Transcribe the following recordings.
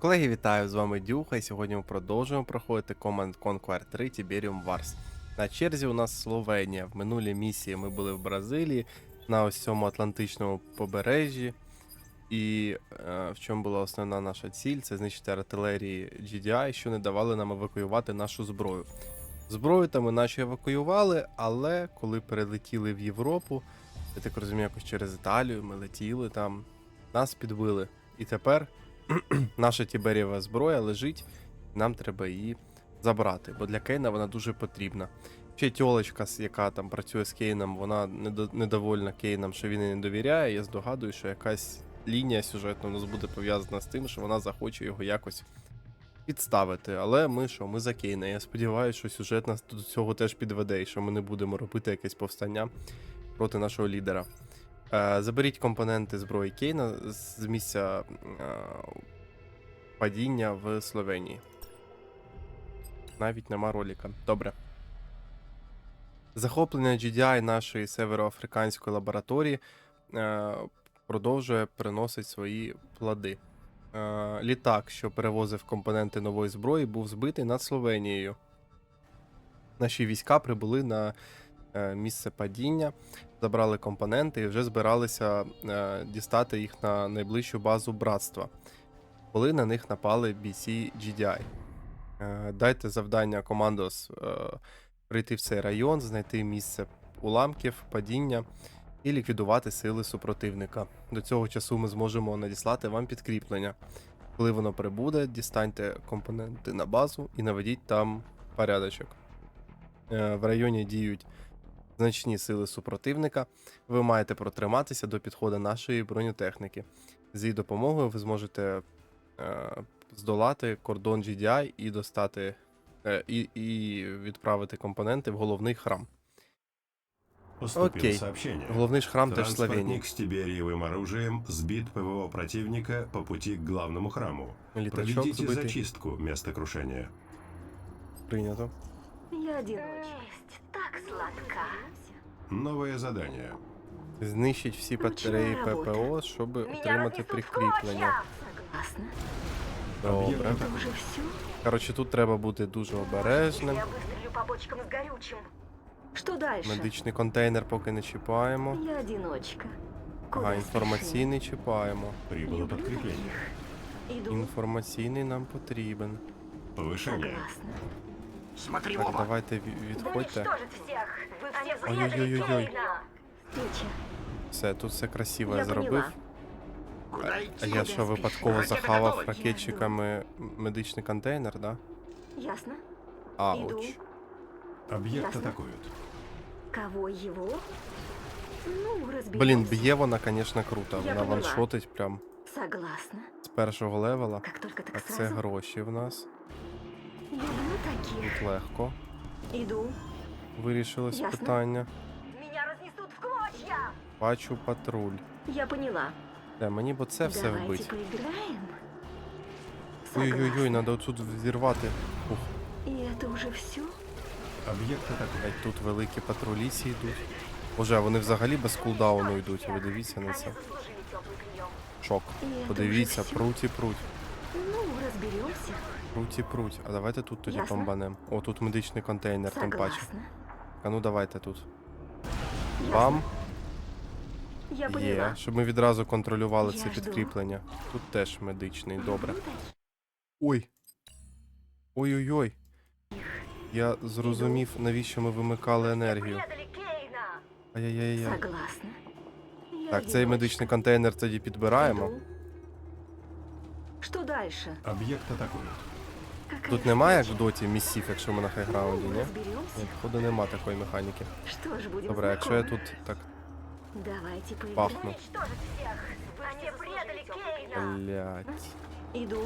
Колеги, вітаю! З вами Дюха, і сьогодні ми продовжуємо проходити Command Conquer 3 Tiberium Wars. На черзі у нас Словенія. В минулій місії ми були в Бразилії на ось цьому Атлантичному побережжі. І е, в чому була основна наша ціль? Це знищити артилерії GDI, що не давали нам евакуювати нашу зброю. Зброю там ми наче евакуювали, але коли перелетіли в Європу, я так розумію, якось через Італію ми летіли там, нас підбили. І тепер наша Тіберєва зброя лежить, нам треба її забрати, бо для Кейна вона дуже потрібна. Ще тьолочка, яка там працює з Кейном, вона недо- недовольна Кейном, що він їй не довіряє. Я здогадую, що якась лінія сюжетна у нас буде пов'язана з тим, що вона захоче його якось підставити. Але ми що, ми за Кейна. Я сподіваюся, що сюжет нас до цього теж підведе, і що ми не будемо робити якесь повстання проти нашого лідера. Е, Заберіть компоненти зброї Кейна з місця е, падіння в Словенії. Навіть нема роліка. Добре. Захоплення GDI нашої североафриканської лабораторії е, продовжує приносити свої плоди. Літак, що перевозив компоненти нової зброї, був збитий над Словенією. Наші війська прибули на місце падіння, забрали компоненти і вже збиралися е, дістати їх на найближчу базу братства, коли на них напали бійці GDI. Е, дайте завдання командос е, прийти в цей район, знайти місце уламків, падіння і ліквідувати сили супротивника. До цього часу ми зможемо надіслати вам підкріплення. Коли воно прибуде, дістаньте компоненти на базу і наведіть там порядочок. Е, В районі діють значні сили супротивника. Ви маєте протриматися до підходу нашої бронетехніки. З її допомогою ви зможете е, здолати кордон GDI і достати е, і, і відправити компоненти в головний храм. Окей. сообщение. Головний ж храм теж в Словенії. Транспортник с Тибериевым оружием сбит ПВО противника по пути к главному храму. Літачок Проведите зачистку места крушения. Прийнято. Я одиночка Так сладка. Новое задание. Знищить всі батареї Ручна робота. ППО, щоб Меня отримати разнесут в прикріплення. клочья. Согласна. Добре. Это уже все? Коротше, тут треба бути дуже обережним. Я выстрелю по бочкам с горючим. Что дальше? Медичний контейнер поки не чіпаємо. Я одиночка. Куда Ага, інформаційний чіпаємо. спешим? Прибыло Люблю подкрепление. двоих. Иду. Інформаційний нам потрібен. Повышение. Смотри, Так, Вова. давайте ві- відходьте. Всех. Вы все Ой-ой-ой-ой-ой. Кейна. Все, тут все красиво я Я зробив. поняла. Куда А идти? я що, випадково Ракета захавав готова. ракетчиками медичний контейнер, да? Ясно. Ауч. Иду. Объект Ясно. атакуют. Кого его? Ну, разберемся. Блін, б'є вона, звісно, круто. Я Вона поняла. ваншотить прям Согласна. з першого левела. Как только так Так, це сразу. гроші в нас. Люблю таких. Тут легко. Иду. Вирішилось Ясно. питання. Меня разнесут в клочья. Бачу патруль. Я поняла. Де, мені бо це все Давайте вбить. поиграем. Ой-ой-ой, Согласна. треба тут взірвати. Ух, И это уже все? Объект атакуют. блядь, тут великі патрулі ці йдуть. Боже, а вони взагалі без кулдауну йдуть. Ви дивіться на це. Они заслужили теплый прием. Шок. И это Подивіться, уже всё? пруть і пруть. Ну, разберемся. Пруть і пруть. А давайте тут тоді Ясно. бомбанем. О, тут медичний контейнер, тим паче. А ну давайте тут. Ясно. Бам! Я Є, поняла. щоб ми відразу контролювали Я це жду. підкріплення. Тут теж медичний, добре. Ой. Ой-ой-ой. Я зрозумів, навіщо ми вимикали енергію. Ай-яй-яй. Согласна. Так, цей медичний контейнер тоді підбираємо. Иду. Что дальше? Объект атакуют. Какая Тут немає як в доті місів, якщо ми на хайграунді, ні? Ні, походу нема такої механіки. Добре, а якщо я тут так Давайте пахну. Блять. Иду.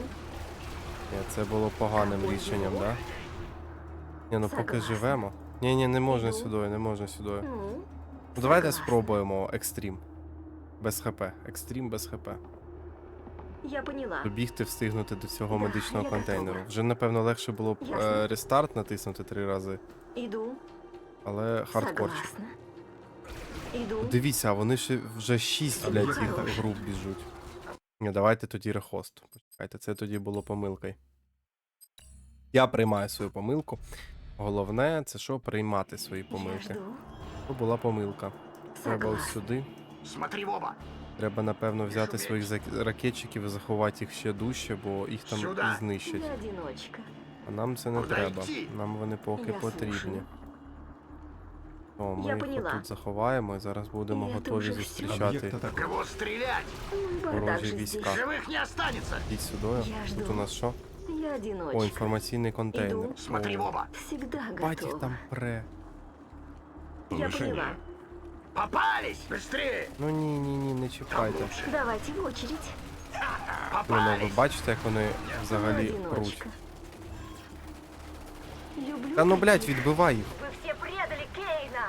Ні, це було поганим рішенням, да? Ні, ну поки живемо. Ні, ні, не можна сюди, не можна сюди. Ну давайте спробуємо екстрім. Без хп. Екстрім без хп. Я поняла. Добігти, встигнути до цього Да, медичного я контейнеру. готова. Вже, напевно, легше було б Ясно. е, рестарт натиснути три рази, Иду. але хардкорчик. Согласна. Иду. Дивіться, а вони ще вже шість, блядь, їх груп біжуть. Ні, давайте тоді рехост. Хайте, це тоді було помилкою. Я приймаю свою помилку. Головне, це що приймати свої Я помилки. жду. То була помилка. Треба ось Согласна. сюди. Смотри в оба. Треба, напевно, взяти своїх зак- ракетчиків і заховати їх ще дужче, бо їх там Сюди. і знищать. Я одиночка. А нам це не Куди треба. йти? Нам вони поки Я потрібні. слушаю. О, ми Я їх поняла. тут заховаємо і зараз будемо Я готові дуже всю. зустрічати. Объект атакуют. Кого стрелять? Ой, бардак Ворожі же війська. здесь. Живых не останется. Йдіть сюди. Я Тут жду. у нас що? Я одиночка. О, інформаційний контейнер. Іду. Смотри в О, оба. Всегда бать їх готова. там пре. Я Повышение. поняла. Попались! Быстрее! Ну ні, ні, ні, не Там чіпайте. лучше. Давайте в очередь. Ну, ну, ви Попались! бачите, як вони взагалі Я пруть. одиночка. Люблю Та ну, блядь, таких. відбивай їх. Вы все предали Кейна.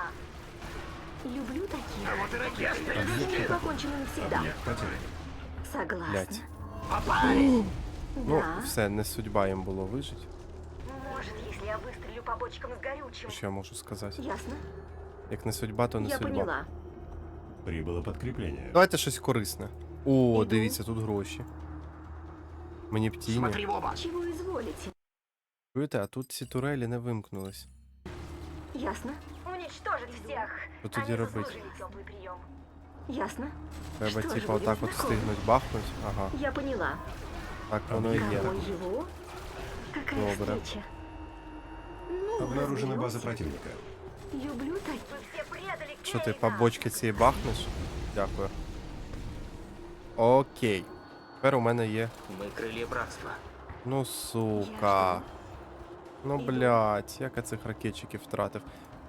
Люблю таких. А вот и ракеты. С ними покончено навсегда. Объект потерян. Согласна. Блядь. Попались! Ну, Да. все, не судьба їм було вижити. Может, если я выстрелю по бочкам с горючим. Що я можу сказати? Ясно? Як не судьба, то не Я судьба. поняла. Прибыло подкрепление. Давайте щось корисне. О, Іду. дивіться, тут гроші. Мені б тіні. Смотри в оба. Чего изволите? Чуєте, а тут ці турелі не вимкнулись. Ясно? Уничтожить всех. Що тоді робити? теплый прием. Ясно? Треба, Що ж, типа, будемо отак от встигнуть бахнуть. Ага, Я поняла. так воно і є. Кого его? Какая Добре. встреча? Ну, Обнаружена база противника. Люблю таких. Вы все предали Що ти по бочці цієї бахнеш? Дякую. Окей. Тепер у мене є. Мы крылья братства. Ну сука. Ну блять, як я цих ракетчиків втратив.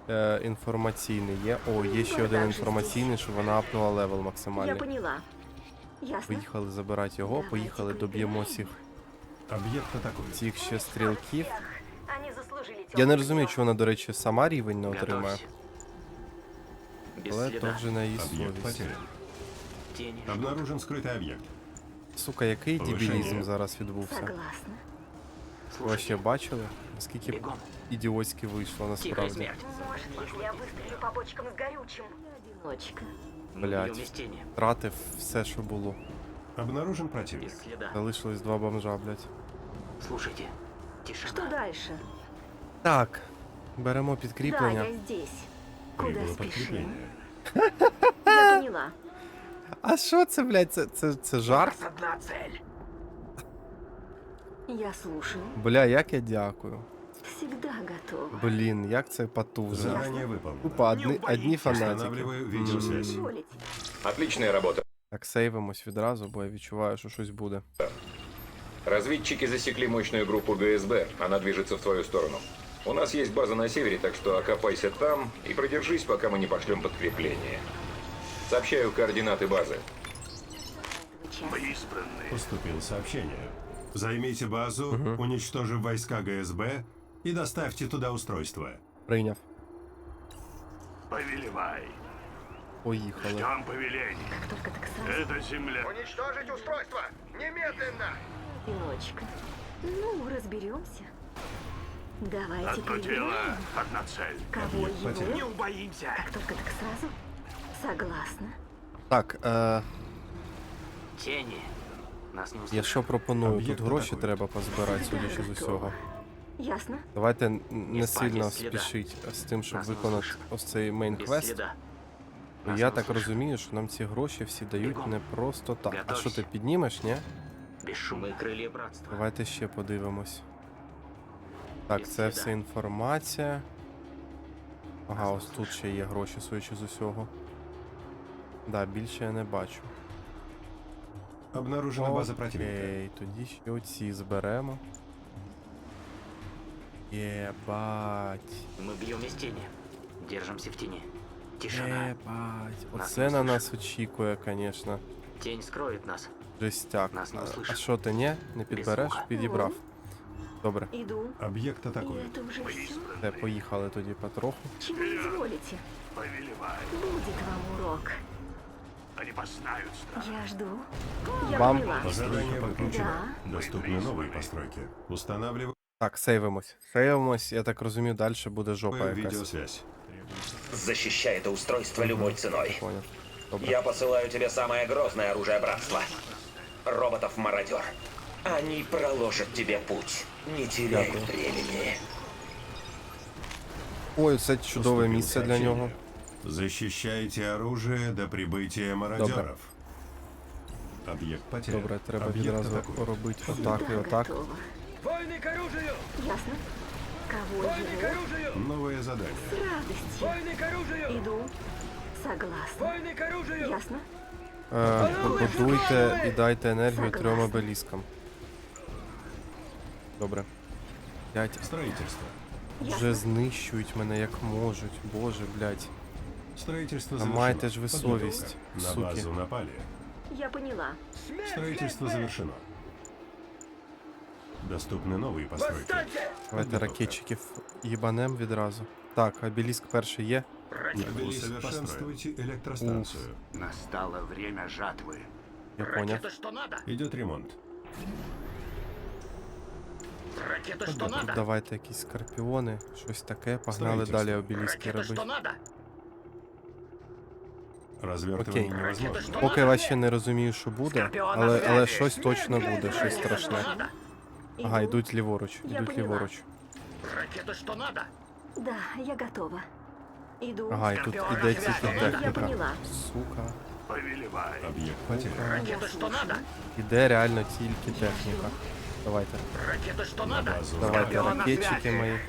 Е, інформаційний є. О, є ще один інформаційний, що вона апнула левел Я максимальний. поняла. Ясно? Поїхали забирати його, Давайте поїхали доб'ємо поіграємо. цих, Объект атакуют. цих ще стрілків. Они заслужили Я не теплый розумію, прием. чи вона, до речі, сама рівень не отримає. Готовься. Без Але то следа. вже на її Объект совість. потерян. Тени. Обнаружен скрытый объект. Сука, який Повишення. дебілізм зараз відбувся. Согласна. Ви вообще Слушайте, бачили? Наскільки бегом. ідіотськи вийшло Тихая насправді. смерть. Может, если я выстрелю по бочкам с горючим. Я одиночка. Мы Блядь. бьем из тени. Втратив все, що було. Обнаружен противник. Без следа. Залишились два бомжа, блядь. Слушайте. Тишина. Что дальше? Так, беремо Да, підкріплення. я здесь. Куда Прибыло спешим? подкрепление. Я поняла. А що це, блядь? Це, це, це жарт? одна цель. Я слушаю. Бля, як я дякую. Всегда готова. Блін, як це потужно. Задание выполнено. Тупо одні, одні фанатики. Устанавливаю видеосвязь. Отличная работа. Так, сейвимось відразу, бо я відчуваю, що щось буде. Разведчики засекли мощную группу ГСБ. Она движется в твою сторону. У нас есть база на севере, так что окопайся там и продержись, пока мы не пошлем подкрепление. Сообщаю координаты базы. Мы избранные. Поступило сообщение. Займите базу, уничтожив войска ГСБ и доставьте туда устройство. Прийняв. Повелевай. Поїхали. Ждем повелений. Как только так сразу. Это земля. Уничтожить устройство! Немедленно! Одиночка. Ну, разберемся. Давайте Одно поиграем. дело, одна цель. Кого Объект его? потерян. Не убоимся. Как только так сразу. Согласна. Так, е, Тени. Нас не я услышат. що пропоную? Тут Об'єкт гроші атакують. треба позбирати, Всегда судячи з готова. усього. Ясно? Давайте н- не Не спать, сильно без сліда. спішіть з тим, щоб Нас не виконати услышат. ось цей мейн Без квест. следа. Бо Нас Я не так услышат. розумію, що нам ці гроші всі дають Бігом. не просто так. А що Готовься. ти піднімеш, ні? Без шума. Мы крылья братства. Давайте ще подивимось. Так, Без це сліда. все інформація. Ага, ось тут ще є гроші, судячи з усього. Да, більше я не бачу. Обнаружена база противника. Окей, тоді ще оці зберемо. Єбать. Мы бьем из тени. Держимся в тени. Тишина. Єбать. Нас Оце не на слышно. нас очікує, звісно. Тень скроет нас. Жестяк. Нас не А- А услышат. що ти ні? Не підбереш? звука. Підібрав. Добре, Иду. Объект И атакуют. это уже все? все, поїхали тоді потроху. Чего изволите? Повелевай. Будет вам урок. Они познают страх. Я жду. Я Вам- поняла. Задание выполнено. Да. Доступны новые постройки. Устанавливаю Так, сейвимось. Сейвимось, я так розумію, далі буде жопа якась. видеосвязь. Защищай это устройство любой ценой. Поняв. Добре. Я посылаю тебе самое грозное оружие братства. Роботов-мародер. Они проложат тебе путь. Не теряй Дякую. времени. Ой, це чудове Поступило місце для сообщение. нього. Защищайте оружие до прибытия мародеров. Объект потерян. Добре, треба Объект відразу атакуют. робити Я отак і отак. готова. Войны к оружию! Ясно? Кого Войны к его? оружию! Новое задание. С радостью. Войны к оружию! Иду. Согласна. Войны к оружию! Ясно? Е, побудуйте і дайте енергію трьом Согласна. обеліскам. Добре. Блять, Строительство. вже знищують мене як можуть. Боже, блять. Строительство А завершено. маєте ж ви Подготовка. совість, На суки. базу напали. Я поняла. Строительство завершено. Доступны новые постройки. Восстаньте! Давайте Подготовка. ракетчиків їбанем відразу. Так, обеліск перший є. Усовершенствуйте электростанцию. Настало время жатвы. Я поняв. Ракета что надо? Идет ремонт. Ракета что Тут надо? давайте якісь скорпіони, щось таке. Погнали Строїтельство. далі обеліски Ракета робити. Развертывание Окей. невозможно. Поки я ще не розумію, що буде, але, але щось точно буде, щось страшне. Ага, Иду. йдуть ліворуч, йдуть ліворуч. Ракета что надо? Да, я готова. Иду. Ага, і тут іде тільки техніка. Сука. Повелевай. Объект потерян. Ракета что надо? Іде реально тільки техніка. Давайте. Ракета что На надо? базу Давайте напали. ракетчики мої.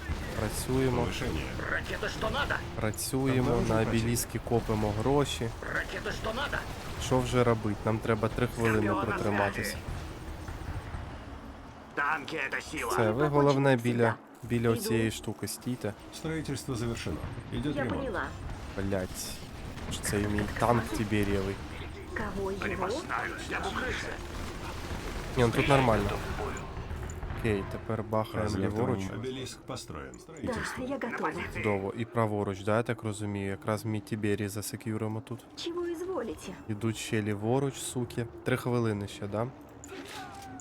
Працюємо, Повышение. Ракета что надо? працюємо, на обеліски копимо гроші. Ракета что надо? Що вже робити? Нам треба три хвилини Скорпіон на протриматися. зв'язі. Танки — это сила. Це ви Покончено головне всегда. біля біля Іду. цієї штуки стійте. Строительство завершено. Идет Я ремонт. поняла. Блять. Це мій танк Тіберєвий. Кого Они его? познают Я в укрытие. Ні, ну тут нормально. Окей, тепер бахаємо ліворуч. Развертывание. Обелиск построен. Да, Строительство. я готова. Чудово. І праворуч, да, я так розумію. Якраз мій Тібері засекюримо тут. Чего изволите? Ідуть ще ліворуч, суки. Три хвилини ще, да?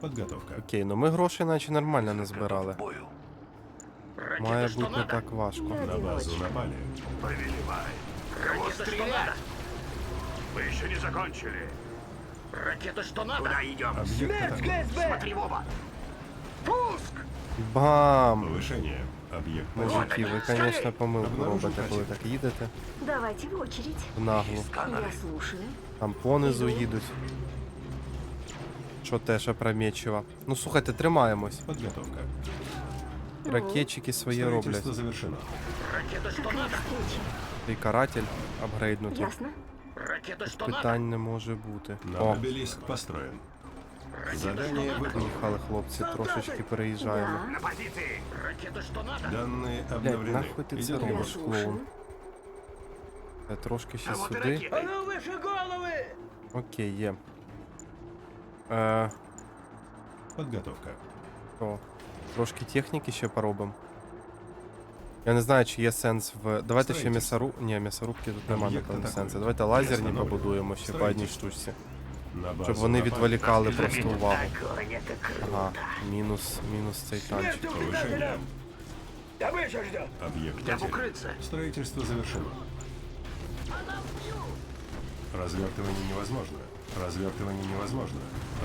Подготовка. Окей, ну ми грошей наче нормально не збирали. Бою. Має Ракета что бути не надо? так важко. Я На базу одиночка. напали. Повелевай. Кого Ракета что стрелять? надо? Мы еще не закончили. Ракета что надо? Куда идем? Объект атакуют. Смотри в оба. Пуск! Бам! Повышение. Объект потерян. Мужики, звісно, помилку Обнаружив робите, коли так їдете. Давайте в очередь. В наглу. Я слушаю. Там понизу їдуть. Що теж опрометчиво. Ну слухайте, тримаємось. Подготовка. Ракетчики своє роблять. Строительство завершено. Ракета что надо? І каратель апгрейднути. Ясно? Ракета что надо? Питань не може бути. О, обелиск построен. Задание выполнено. поїхали хлопці, трошечки переїжджаємо. Да. На позиции. Ракета что надо? Данные Блять, обновлены. нахуй ти це Идет Я робиш, ремонт. клоун? слушаю. Е, Трошки ще А вот и сюди. ракеты. ну выше головы! Окей, є. Е, Подготовка. то, трошки техніки ще поробимо. Я не знаю, чи є сенс в. Давайте ще Строїтельство. м'ясоруб. Ні, м'ясорубки тут немає, Об'єкт напевно, атакує. сенсу. Давайте лазерні Встановлено. побудуємо ще по одній Строїтельство. штучці. На базу Щоб вони напали. відволікали просто увагу. Огонь, это круто. Ага, мінус, мінус цей танчик. Повышение. Добыча ждет! Объект Я в потерян. укрыться. Строительство завершено. Развертывание невозможно. Развертывание невозможно.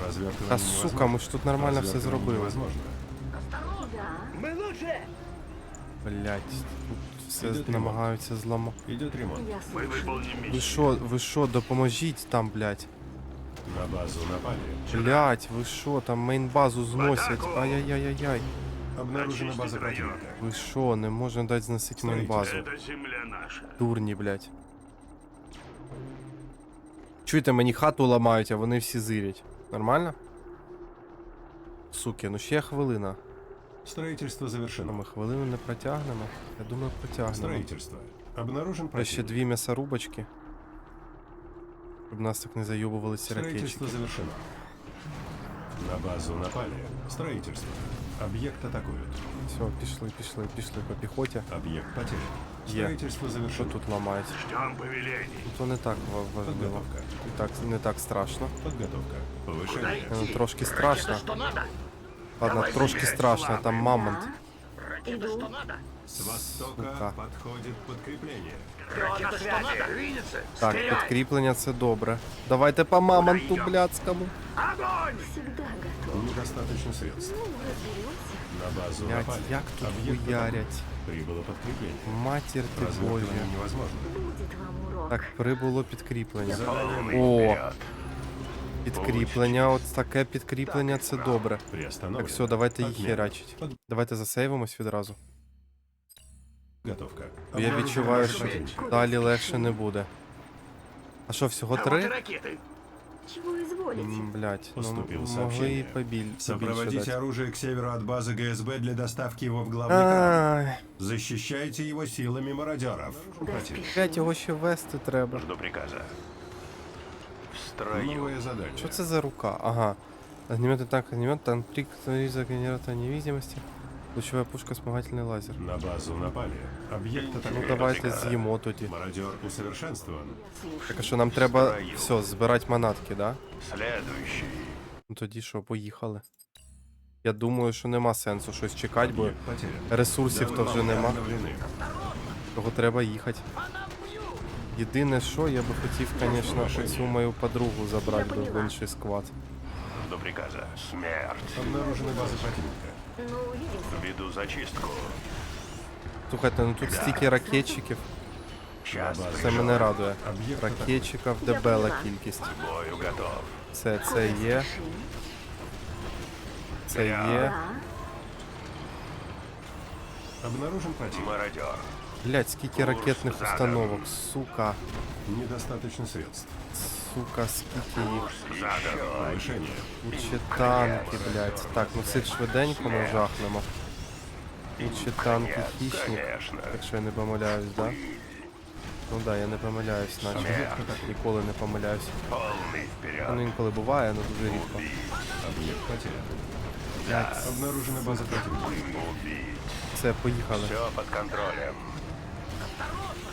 Развертывание Та невозможно. сука, ми ж тут нормально все Развертывание зробили. Невозможно. Да. Мы лучше! Блять, тут все Ідет ремонт. намагаються зламати. Идет ремонт. Я Мы слушаю. выполним Ви миссию. що, ви що, допоможіть там, блять. На базу напали. Блять, ви що, там мейн-базу зносять. Ай-яй-яй-яй-яй. Обнаружена база противника. Ви що, не можна дати зносити мейн-базу. Это земля наша. Дурні, блять. Чуєте, мені хату ламають, а вони всі зирять. Нормально? Суки, ну ще хвилина. Строительство Ну, завершено. ми хвилину не протягнемо. Я думаю, протягнемо. Строительство. Обнаружен Та ще дві м'ясорубочки. Щоб нас так не зайобувалися Строительство ракетчики. завершено. На базу напали. Строительство. Объект атакуют. Все, пішли, пішли, пішли по піхоті. Объект потерян. Є. Строительство Що завершено. тут ламають? Ждем повелений. Ну, То не так ва- важливо. Подготовка. І так, не так страшно. Подготовка. Повышение. Куда Ну, идти? трошки Ракета страшно. что надо? Ладно, Давай трошки забирай страшно, славы. там мамонт. Да. Ракета Иду. что надо? С востока Сука. подходит подкрепление. Ракета что надо. Двинется. Так, Стреляй. підкріплення це добре. Давайте по мамонту Идём. блядському. Огонь! Всегда готов. Недостаточно средств. Ну, разберемся. На базу Блять, напали. як тут Объект хуярять. Прибыло подкрепление. Матір ти Разведка божа. невозможно. Будет вам урок. Так, прибуло підкріплення. Задание О, підкріплення, от таке підкріплення це добре. приостановлено. Так, все, давайте їх Отмена. херачить. Давайте засейвимось відразу. Готовка. Бо я відчуваю, що далі легше не буде. А що, всього А вот и три? ракеты. Чего изволите? М, Блять, ну Поступило могли сообщение. і побіль. побільше Сопроводите дати. оружие к северу от базы ГСБ для доставки его в главный храм. Ай, Защищайте его силами мародеров. Против. блять, його ще вести треба. Жду приказа. В строю. Новое задание. Що це за рука? Ага. Огнеметный танк, огнемет, танк, за генератор невидимости. Лучевая пушка, вспомогательный лазер. На базу напали. Объект Ну атакует. давайте з'їмо тоді. Мародер усовершенствован. Так а що нам треба все, збирати манатки, да? Следующий. Ну тоді що, поїхали. Я думаю, що нема сенсу щось чекати, бо Объект потерян. ресурсів то вже нема. Обновлены. Того треба їхати. Єдине, що я би хотів, звісно, цю мою подругу забрати би в інший склад. Жду приказа. Смерть. Обнаружены базы противника. Ну, увидимся. Веду зачистку. Слухайте, ну тут стільки ракетчиків, Час На базу. це мене радує. Объект Ракетчиків дебела кількість. бою готов. Це, це є, це є. Да. Обнаружен противник. Мародер. Блять, скільки ракетних установок, сука, Недостаточно средств. сука, скільки їх. Задан. Повышение. Тут ще танки, блять. Так, ну цих швиденько ми жахнемо. Тут ще танки хищник, Конечно. якщо я не помиляюсь, да? Ну да, я не помиляюсь, наче. Ніколи не помиляюсь. Полный вперед. Ну інколи буває, але дуже рідко. Объект потерян. Обнаружена база противника. Все, поїхали. Все под контролем.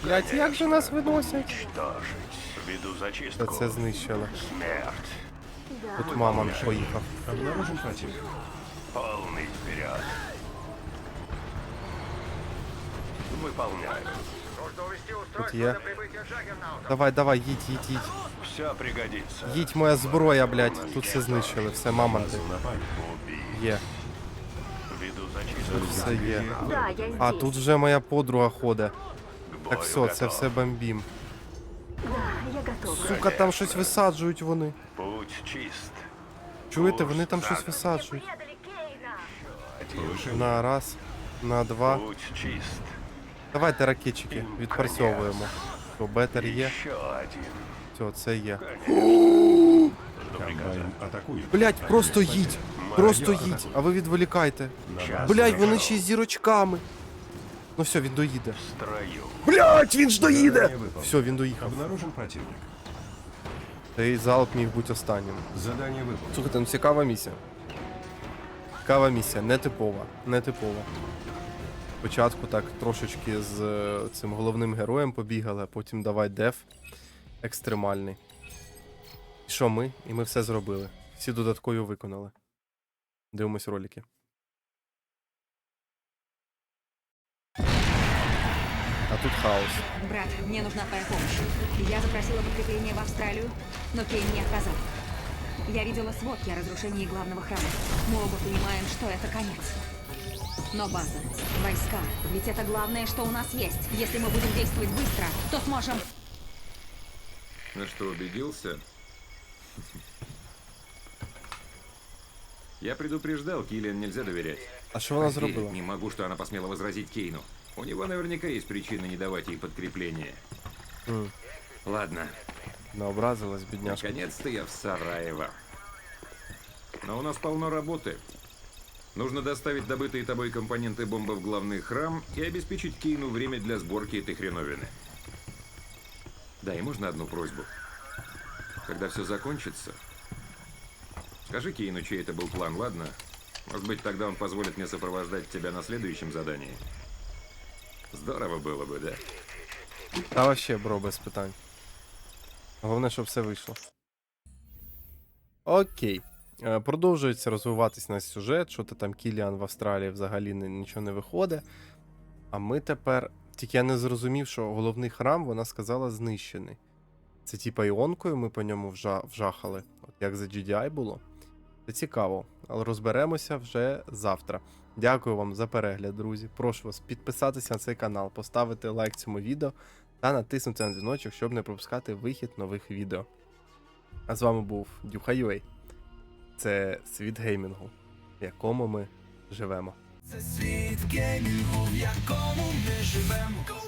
Блять, як же нас виносять? Та зачистку. це знищили. Смерть. Тут мамон поїхав. Обнаружен противник. Полный вперед. Выполняю. Тут є. Давай, давай, їдь, їдь, їдь. Все пригодится. Їдь моя зброя, блять. Тут все знищили, все мамонти. Є. Веду зачистку. Тут все є. Да, я здесь. А, тут вже моя подруга ходить. К Так все, це готов. все бомбім. Сука, там щось висаджують вони. Путь чист. Чуєте, вони там щось висаджують. На раз, на два. Путь чист. Давайте ракетчики відпрацьовуємо. Що, бетер є? Все, це є. Блять, просто їдь! Просто їдь, а ви відволікайте. Блять, вони ще й з зірочками. Ну все, він доїде. Блять, він ж доїде! Все, він доїхав. Обнаружен противник. Цей залп міг бути останнім. Задание выполнено. Слухайте, ну цікава місія. Цікава місія, нетипова, нетипова. Спочатку так трошечки з е, цим головним героєм побігали, а потім давай деф екстремальний. І що ми? І ми все зробили. Всі додаткові виконали. Дивимось ролики. Тут хаос. Брат, мне нужна твоя помощь. Я запросила подкрепление в Австралию, но Кейн не отказал. Я видела сводки о разрушении главного храма. Мы оба понимаем, что это конец. Но база, войска, ведь это главное, что у нас есть. Если мы будем действовать быстро, то сможем... Ну что, убедился? Я предупреждал, Киллиан нельзя доверять. А вона Поверить зробила? Не могу, что она посмела возразить Кейну. У него наверняка есть причины не давать ей подкрепление. М, Ладно, Наобразилась, бідняшка. наконец-то я в Сараево. Но у нас полно работы. Нужно доставить добытые тобой компоненты бомбы в главный храм и обеспечить Кейну время для сборки этой хреновины. Да, и можно одну просьбу? Когда все закончится, скажи Кейну, чей это был план, ладно? Может быть, тогда он позволит мне сопровождать тебя на следующем задании. Здорово было бы, да? Та вообще, бро, без питань. Головне, щоб все вийшло. Окей. Е, Продовжується розвиватись наш сюжет, що то там Кіліан в Австралії взагалі нічого не виходить. А ми тепер. Тільки я не зрозумів, що головний храм вона сказала знищений. Це типа іонкою ми по ньому вжа... вжахали, от як за GDI було. Це цікаво, розберемося вже завтра. Дякую вам за перегляд, друзі. Прошу вас підписатися на цей канал, поставити лайк цьому відео та натиснути на дзвіночок, щоб не пропускати вихід нових відео. А з вами був Дюха. Це світ геймінгу, в якому ми живемо. Це світ геймінгу, в якому ми живемо.